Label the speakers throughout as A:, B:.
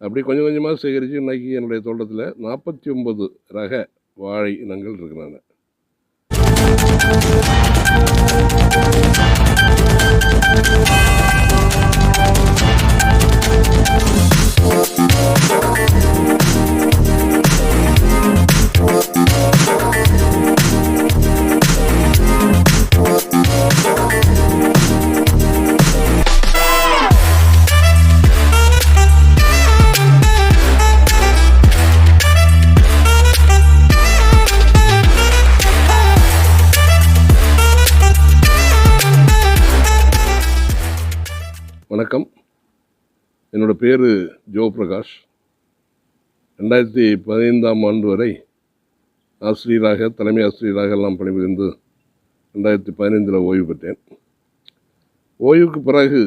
A: அப்படி கொஞ்சம் கொஞ்சமாக சேகரித்து இன்றைக்கி என்னுடைய தோட்டத்தில் நாற்பத்தி ஒம்பது ரக வாழை இனங்கள் இருக்கிறாங்க நான் you. என்னோட பேர் ஜோ பிரகாஷ் ரெண்டாயிரத்தி பதினைந்தாம் ஆண்டு வரை ஆசிரியராக தலைமை ஆசிரியராக எல்லாம் பணிபுரிந்து ரெண்டாயிரத்தி பதினைந்தில் ஓய்வு பெற்றேன். ஓய்வுக்கு பிறகு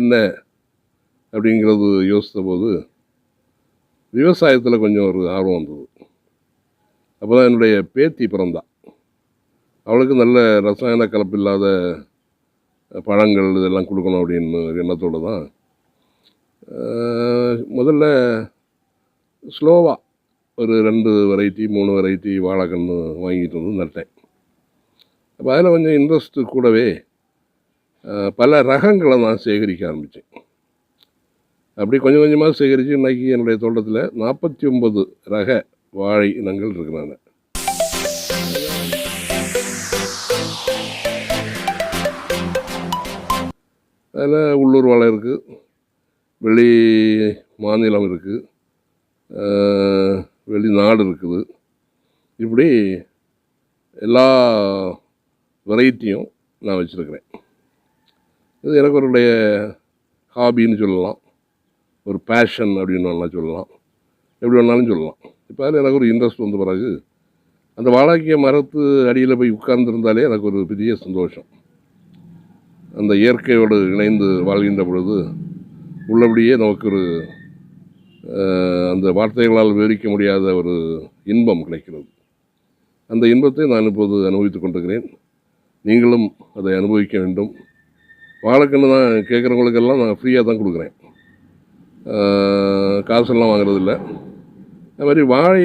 A: என்ன அப்படிங்கிறது யோசித்த போது விவசாயத்தில் கொஞ்சம் ஒரு ஆர்வம் வந்தது. அப்போ தான் என்னுடைய பேத்தி பிறந்தா. அவளுக்கு நல்ல ரசாயன கலப்பில்லாத பழங்கள் இதெல்லாம் கொடுக்கணும் அப்படின்னு ஒரு எண்ணத்தோடு தான் முதல்ல ஸ்லோவாக ஒரு ரெண்டு வெரைட்டி மூணு வெரைட்டி வாழைக்கன்று வாங்கிட்டு வந்து நட்டேன். அப்போ அதில் கொஞ்சம் இன்ட்ரெஸ்ட்டு கூடவே பல ரகங்களை நான் சேகரிக்க ஆரம்பித்தேன் அப்படி கொஞ்சம் கொஞ்சமாக சேகரித்து இன்னைக்கு என்னுடைய தோட்டத்தில் நாற்பத்தி ஒம்பது ரக வாழை இனங்கள் இருக்கிறாங்க நான். அதில் உள்ளூர் வாழை இருக்குது வெளி மாநிலம் இருக்குது வெளிநாடு இருக்குது. இப்படி எல்லா வெரைட்டியும் நான் வச்சுருக்கிறேன். இது எனக்கு ஒருடைய ஹாபின்னு சொல்லலாம். ஒரு பேஷன் அப்படின்னு வேணாலும் சொல்லலாம். எப்படி வேணாலும் சொல்லலாம். இப்போ அதில் எனக்கு ஒரு இன்ட்ரெஸ்ட் வந்த பிறகு அந்த வாழாக்கிய மரத்து அடியில் போய் உட்கார்ந்துருந்தாலே எனக்கு ஒரு பெரிய சந்தோஷம். அந்த இயற்கையோடு இணைந்து வாழ்கின்ற பொழுது உள்ளபடியே நமக்கு ஒரு அந்த வார்த்தைகளால் விவரிக்க முடியாத ஒரு இன்பம் கிடைக்கிறது. அந்த இன்பத்தை நான் இப்போது அனுபவித்துக் கொண்டிருக்கிறேன். நீங்களும் அதை அனுபவிக்க வேண்டும். வாழைக்கன்று தான் கேட்குறவங்களுக்கெல்லாம் நான் ஃப்ரீயாக தான் கொடுக்குறேன். காசெல்லாம் வாங்குறதில்ல. அது மாதிரி வாழை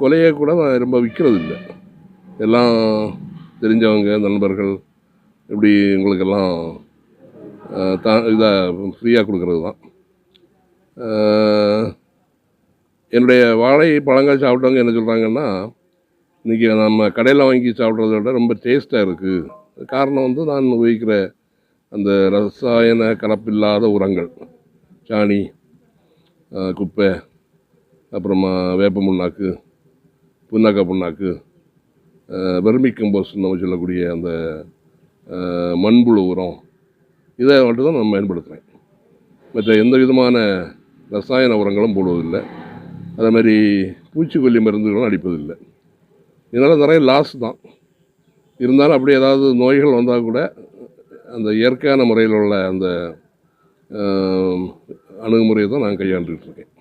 A: கொலையை கூட நான் ரொம்ப விற்கிறது இல்லை எல்லாம் தெரிஞ்சவங்க நண்பர்கள் இப்படி உங்களுக்கெல்லாம் இதாக ஃப்ரீயாக கொடுக்கறது தான் என்னுடைய வாழை பழங்கள் சாப்பிட்டவங்க என்ன சொல்கிறாங்கன்னா இன்றைக்கி நம்ம கடையில் வாங்கி சாப்பிட்றத விட ரொம்ப டேஸ்ட்டாக இருக்குது காரணம் வந்து நான் உபயோகிக்கிற அந்த ரசாயன கலப்பில்லாத உரங்கள். சாணி குப்பை அப்புறமா வேப்ப முன்னாக்கு புண்ணாக்க புண்ணாக்கு வெர்மி கம்போஸ்ட்னு நம்ம சொல்லக்கூடிய அந்த மண்புழு உரம் இதை மட்டும் தான் நான் பயன்படுத்துகிறேன் மற்ற எந்த விதமான ரசாயன உரங்களும் போடுவதில்லை. அதே மாதிரி பூச்சிக்கொல்லி மருந்துகளும் அடிப்பதில்லை. இதனால் நிறைய லாஸ் தான். இருந்தாலும் அப்படி ஏதாவது நோய்கள் வந்தால் கூட அந்த இயற்கையான முறையில் உள்ள அந்த அணுகுமுறையை தான் நான் கையாண்டுக்கிட்டு இருக்கேன்.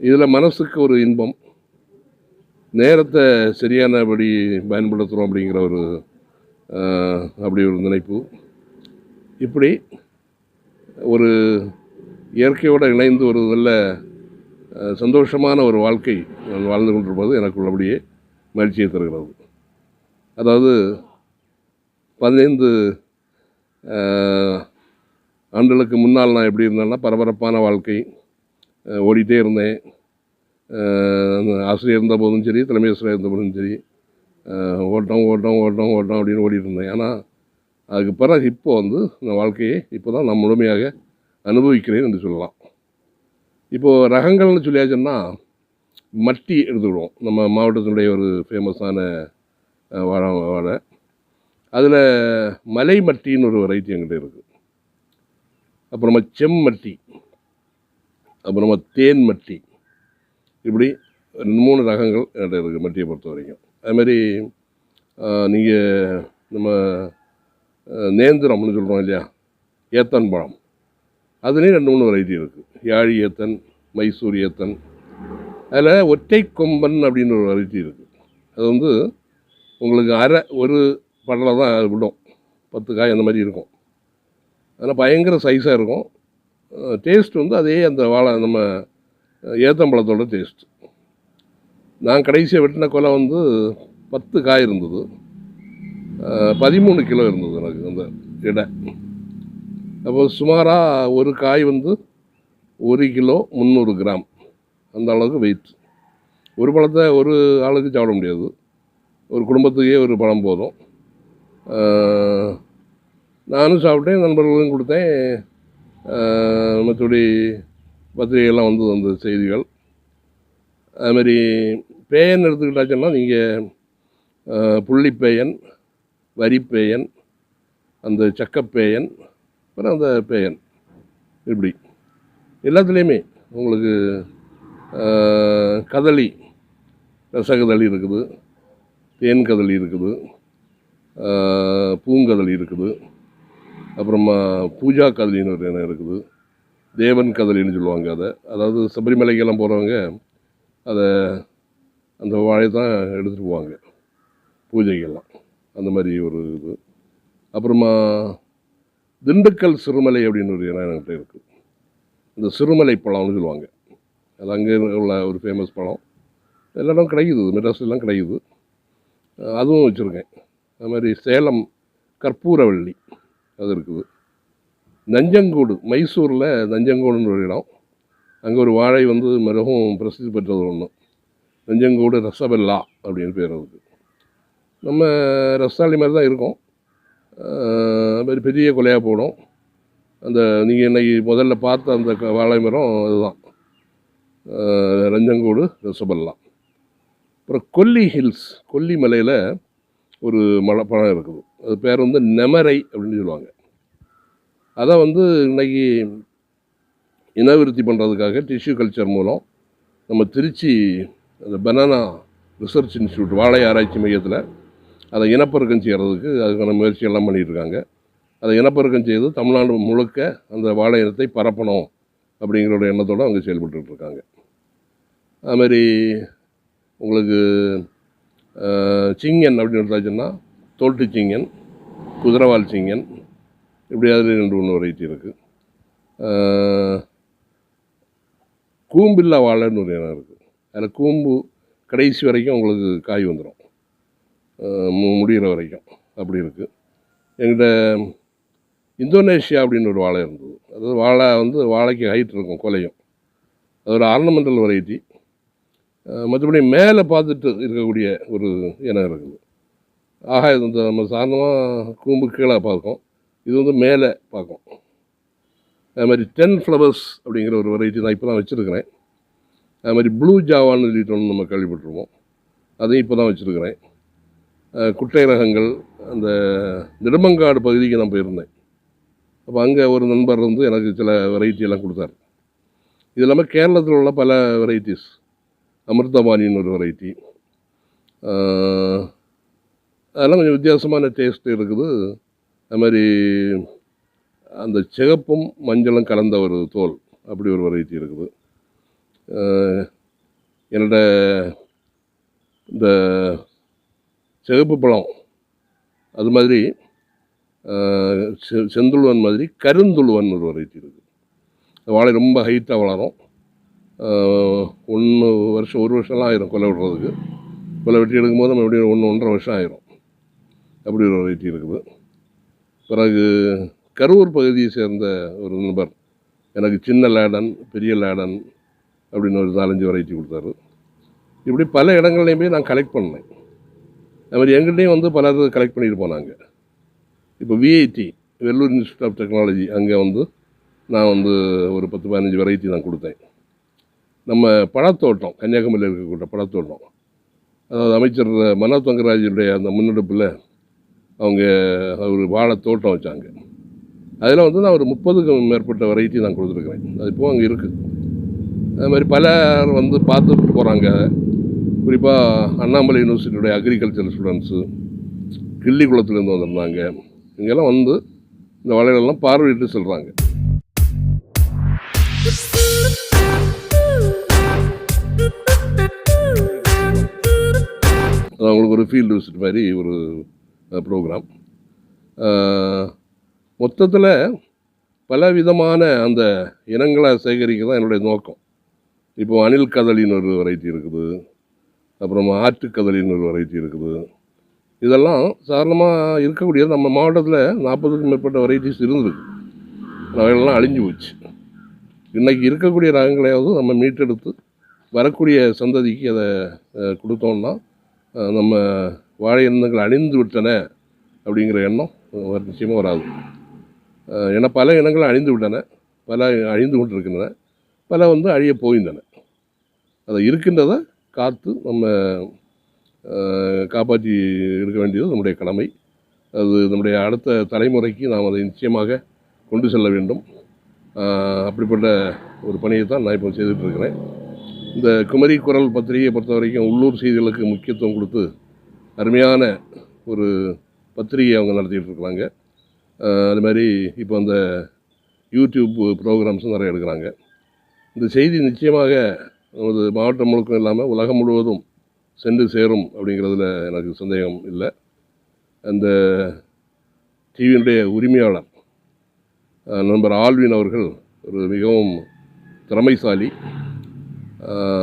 A: இதில் மனசுக்கு ஒரு இன்பம் நேரத்தை சரியானபடி பயன்படுத்துகிறோம் அப்படிங்கிற ஒரு அப்படி ஒரு நினைப்பு இப்படி ஒரு இயற்கையோடு இணைந்து ஒரு நல்ல சந்தோஷமான ஒரு வாழ்க்கை நான் வாழ்ந்து கொண்டிருப்பது எனக்கு உள்ளபடியே மகிழ்ச்சியை தருகிறது. அதாவது பதினைந்து ஆண்டுகளுக்கு முன்னால் நான் எப்படி இருந்தேன்னா பரபரப்பான வாழ்க்கை ஓடிட்டே இருந்தேன். ஆசிரியர் இருந்த போதும் சரி தலைமை ஆசிரியர் இருந்த போதும் சரி ஓட்டம் ஓட்டம் ஓட்டம் ஓட்டம் அப்படின்னு ஓடிட்டு இருந்தேன். ஆனால் அதுக்கு பிறகு இப்போ வந்து இந்த வாழ்க்கையை இப்போ தான் நான் முழுமையாக அனுபவிக்கிறேன் என்று சொல்லலாம். இப்போது ரகங்கள்னு சொல்லியாச்சுன்னா மட்டி எடுத்துக்கிடுவோம். நம்ம மாவட்டத்தினுடைய ஒரு ஃபேமஸான வாழை வாழை. அதில் மலை மட்டின்னு ஒரு வெரைட்டி என்கிட்ட இருக்குது அப்புறமா செம்மட்டி அப்புறமா தேன் மட்டி. இப்படி ரெண்டு மூணு ரகங்கள் என்கிட்ட இருக்குது மட்டியை பொறுத்த வரைக்கும் அதுமாதிரி நீங்கள் நம்ம நேந்திரம்னு சொல்கிறோம் இல்லையா? ஏத்தன் பழம். அதுலேயும் ரெண்டு மூணு வெரைட்டி இருக்குது யாழி ஏத்தன் மைசூர் ஏத்தன். அதில் ஒற்றை கொம்பன் அப்படின்னு ஒரு வெரைட்டி இருக்குது அது வந்து உங்களுக்கு அரை ஒரு படலை தான் அது விடும். பத்து காய் அந்த மாதிரி இருக்கும். ஆனால் பயங்கர சைஸாக இருக்கும். டேஸ்ட் வந்து அதே அந்த வாழை நம்ம ஏத்தம்பழத்தோட டேஸ்ட் நான் கடைசியாக வெட்டின கொலை வந்து பத்து காய் இருந்தது. பதிமூணு கிலோ இருந்தது எனக்கு அந்த எடை. அப்போ சுமாராக ஒரு காய் வந்து ஒரு கிலோ முந்நூறு கிராம். அந்த அளவுக்கு வெயிட் ஒரு பழத்தை ஒரு ஆளுக்கு சாப்பிட முடியாது. ஒரு குடும்பத்துக்கே ஒரு பழம் போதும். நானும் சாப்பிட்டேன் நண்பர்களுக்கும் கொடுத்தேன். மற்றபடி பத்திரிகையெல்லாம் வந்து அந்த செய்திகள். அதுமாரி பேயன் எடுத்துக்கிட்டாச்சுன்னா நீங்கள் புள்ளிப்பேயன் வரிப்பேயன் அந்த சக்கப்பேயன் அப்புறம் அந்த பேயன். இப்படி. எல்லாத்துலேயுமே உங்களுக்கு கதளி ரசகதளி இருக்குது தேன் கதளி இருக்குது பூங்கதளி இருக்குது அப்புறமா பூஜா கதலின்னு ஒரு இடம் இருக்குது தேவன் கதலின்னு சொல்லுவாங்க அதை. அதாவது சபரிமலைக்கெல்லாம் போகிறவங்க அதை அந்த வாழையை தான் எடுத்துகிட்டு போவாங்க பூஜைக்கெல்லாம். அந்த மாதிரி ஒரு இது. அப்புறமா திண்டுக்கல் சிறுமலை அப்படின்னு ஒரு இடம் என்கிட்ட இருக்குது இந்த சிறுமலை பழம்னு சொல்லுவாங்க. அது அங்கே உள்ள ஒரு ஃபேமஸ் பழம். எல்லா இடம் கிடைக்குது மெட்ராஸ்லாம் கிடைக்குது. அதுவும் வச்சுருக்கேன். அது மாதிரி சேலம் கற்பூரவள்ளி அது இருக்குது. நஞ்சங்கோடு மைசூரில் நஞ்சங்கோடுன்னு ஒரு இடம். அங்கே ஒரு வாழை வந்து மிகவும் பிரசித்தி பெற்றது ஒன்று நஞ்சங்கோடு ரசபெல்லா அப்படின்னு பேர் அதுக்கு. நம்ம ரஸ்தாளி மாதிரி தான் இருக்கும். அஹ் பெரிய கொலையாக போடும். அந்த நீங்கள் இன்றைக்கி முதல்ல பார்த்த அந்த வாழை மரம் அதுதான். ரஞ்சங்கோடு ரசபல்லாம். அப்புறம் கொல்லி ஹில்ஸ் கொல்லி மலையில் ஒரு மலை பழம் இருக்குது. அது பேர் வந்து நெமரை அப்படின்னு சொல்லுவாங்க. அதை வந்து இன்னைக்கு இனவிருத்தி பண்ணுறதுக்காக டிஷ்யூ கல்ச்சர் மூலம் நம்ம திருச்சி அந்த பனானா ரிசர்ச் இன்ஸ்டியூட் வாழை ஆராய்ச்சி மையத்தில் அதை இனப்பெருக்கம் செய்கிறதுக்கு அதுக்கான முயற்சியெல்லாம் பண்ணிட்டு இருக்காங்க அதை இனப்பெருக்கம் செய்து தமிழ்நாடு முழுக்க அந்த வாழை இனத்தை பரப்பணும் அப்படிங்கிற ஒரு எண்ணத்தோடு அவங்க செயல்பட்டுருக்காங்க இருக்காங்க உங்களுக்கு சிங்கன் அப்படின்னு எடுத்தாச்சுன்னா தோல்ட்டு சிங்கன் குதிரவால் சிங்கன் இப்படி அதில் ரெண்டு மூணு வெரைட்டி இருக்குது கூம்பில்லா வாழைன்னு ஒரு இனம் இருக்குது அதில் கூம்பு கடைசி வரைக்கும் உங்களுக்கு காய் வந்துடும் முடிகிற வரைக்கும். அப்படி இருக்குது எங்கிட்ட இந்தோனேஷியா அப்படின்னு ஒரு வாழை இருந்தது. அதாவது வாழை வந்து வாழைக்கு ஹைட் இருக்கும் கொலையும். அது ஒரு ஆர்னமெண்டல் வெரைட்டி மற்றபடி மேலே பார்த்துட்டு இருக்கக்கூடிய ஒரு இனம் இருக்குது. ஆகா இது வந்து நம்ம சாதாரணமாக கூம்பு கீழே பார்க்கும். இது வந்து மேலே பார்க்கும். அது மாதிரி டென் ஃப்ளவர்ஸ் அப்படிங்கிற ஒரு வெரைட்டி நான் இப்போ தான் வச்சுருக்கிறேன். அது மாதிரி ப்ளூ ஜாவான்னு சொல்லிட்டு ஒன்று நம்ம கேள்விப்பட்டிருவோம் அதையும் இப்போ தான் வச்சுருக்கிறேன். குட்டை ரகங்கள் அந்த நெடுமங்காடு பகுதிக்கு நான் போயிருந்தேன். அப்போ அங்கே ஒரு நண்பர் வந்து எனக்கு சில வெரைட்டி எல்லாம் கொடுத்தாரு. இது இல்லாமல் கேரளத்தில் உள்ள பல வெரைட்டிஸ் அமிர்தபாணின்னு ஒரு வெரைட்டி அதெல்லாம் கொஞ்சம் வித்தியாசமான டேஸ்ட் இருக்குது. அது மாதிரி அந்த சிகப்பும் மஞ்சளும் கலந்த ஒரு தோல் அப்படி ஒரு வெரைட்டி இருக்குது. என்னோட இந்த சிகப்பு பழம். அது மாதிரி செ- செந்துழுவன் மாதிரி கருந்துழுவன் ஒரு வெரைட்டி இருக்குது வாழை ரொம்ப ஹைட்டாக வளரும். ஒன்று வருஷம் ஒரு வருஷம்லாம் ஆயிரும் கொலை விடுறதுக்கு. கொலை வெட்டி எடுக்கும்போது நம்ம எப்படியும் ஒன்று ஒன்றரை வருஷம் ஆயிரும். அப்படி ஒரு வெரைட்டி இருக்குது. பிறகு கரூர் பகுதியை சேர்ந்த ஒரு நண்பர் எனக்கு சின்ன லேடன் பெரிய லேடன் அப்படின்னு ஒரு நாலஞ்சு வெரைட்டி கொடுத்தாரு. இப்படி பல இடங்கள்லையுமே நான் கலெக்ட் பண்ணேன். அது மாதிரி எங்கள்கிட்டையும் வந்து பலர் கலெக்ட் பண்ணிட்டு போனாங்க. இப்போ VIT Vellore institute of technology அங்கே வந்து நான் வந்து ஒரு பத்து பதினஞ்சு வெரைட்டி நான் கொடுத்தேன். நம்ம பழத்தோட்டம் கன்னியாகுமரியில் இருக்கக்கூடிய பழத்தோட்டம் அதாவது அமைச்சர் மனோ தங்கராஜுடைய அந்த முன்னெடுப்பில் அவங்க ஒரு வாழை தோட்டம் வச்சாங்க. அதில் வந்து நான் ஒரு முப்பதுக்கும் மேற்பட்ட வெரைட்டி நான் கொடுத்துருக்குறேன். அது இப்போது அங்கே இருக்குது அது மாதிரி பலர் வந்து பார்த்துட்டு போகிறாங்க குறிப்பாக அண்ணாமலை யூனிவர்சிட்டியுடைய அக்ரிகல்ச்சர் ஸ்டூடெண்ட்ஸு கிள்ளிக்குளத்துலேருந்து வந்திருந்தாங்க. இங்கெல்லாம் வந்து இந்த வளையலெல்லாம் பார்வையிட்டு செல்கிறாங்க அது அவங்களுக்கு ஒரு ஃபீல்டு விசிட் மாதிரி ஒரு ப்ரோக்ராம் மொத்தத்தில் பல விதமான அந்த இனங்களை சேகரிக்க தான் என்னுடைய நோக்கம். இப்போ அணில் கதலின்னு ஒரு வெரைட்டி இருக்குது. அப்புறமா ஆற்றுக்கதலின்னு ஒரு வெரைட்டி இருக்குது. இதெல்லாம் சாதாரணமாக இருக்கக்கூடிய நம்ம மாவட்டத்தில் நாற்பதுக்கும் மேற்பட்ட வெரைட்டிஸ் இருந்திருக்கு. ரகங்கள்லாம் அழிஞ்சு போச்சு. இன்றைக்கி இருக்கக்கூடிய ரகங்களையாவது நம்ம மீட்டெடுத்து வரக்கூடிய சந்ததிக்கு அதை கொடுத்தோம்னா நம்ம வாழை இனங்கள் அழிந்து விட்டன அப்படிங்கிற எண்ணம் நிச்சயமாக வராது. ஏன்னா பல இனங்கள் அழிந்து விட்டன பல அழிந்து கொண்டிருக்கின்றன பல வந்து அழிய போகின்றன. அதை இருக்கின்றதை காத்து நம்ம காப்பாற்றி இருக்க வேண்டியது நம்முடைய கடமை. அது நம்முடைய அடுத்த தலைமுறைக்கு நாம் அதை நிச்சயமாக கொண்டு செல்ல வேண்டும். அப்படிப்பட்ட ஒரு பணியை தான் நான் இப்போ செய்துட்டு இருக்கிறேன். இந்த குமரி குரல் பத்திரிகையை பொறுத்த வரைக்கும் உள்ளூர் செய்திகளுக்கு முக்கியத்துவம் கொடுத்து அருமையான ஒரு பத்திரிகை அவங்க நடத்திக்கிட்டு இருக்கிறாங்க. அது மாதிரி இப்போ அந்த யூடியூப் ப்ரோக்ராம்ஸும் நிறைய எடுக்கிறாங்க. இந்த செய்தி நிச்சயமாக நமது மாவட்டம் முழுக்கம் இல்லாமல் உலகம் முழுவதும் சென்று சேரும் அப்படிங்கிறதுல எனக்கு சந்தேகம் இல்லை. அந்த டிவியினுடைய உரிமையாளர் நண்பர் ஆல்வின் அவர்கள் ஒரு மிகவும் திறமைசாலி.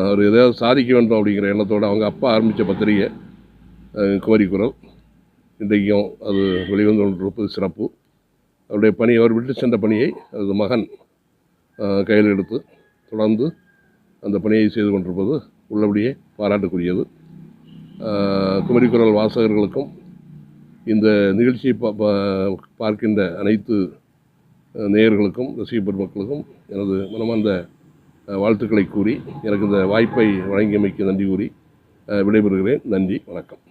A: அவர் எதையாவது சாதிக்க வேண்டும் அப்படிங்கிற எண்ணத்தோடு அவங்க அப்பா ஆரம்பித்த பத்திரிகை குமரி குரல். இன்றைக்கும் அது வெளிவந்து கொண்டிருப்பது சிறப்பு. அவருடைய பணி அவர் விட்டு சென்ற பணியை அது மகன் கையில் எடுத்து தொடர்ந்து அந்த பணியை செய்து கொண்டிருப்பது உள்ளபடியே பாராட்டுக்குரியது. குமரி குரல் வாசகர்களுக்கும் இந்த நிகழ்ச்சியை பார்க்கின்ற அனைத்து நேயர்களுக்கும் ரசிக பெருமக்களுக்கும் எனது மனமார்ந்த வாழ்த்துக்களை கூறி எனக்கு இந்த வாய்ப்பை வழங்கியமைக்கு நன்றி கூறி விடைபெறுகிறேன். நன்றி வணக்கம்.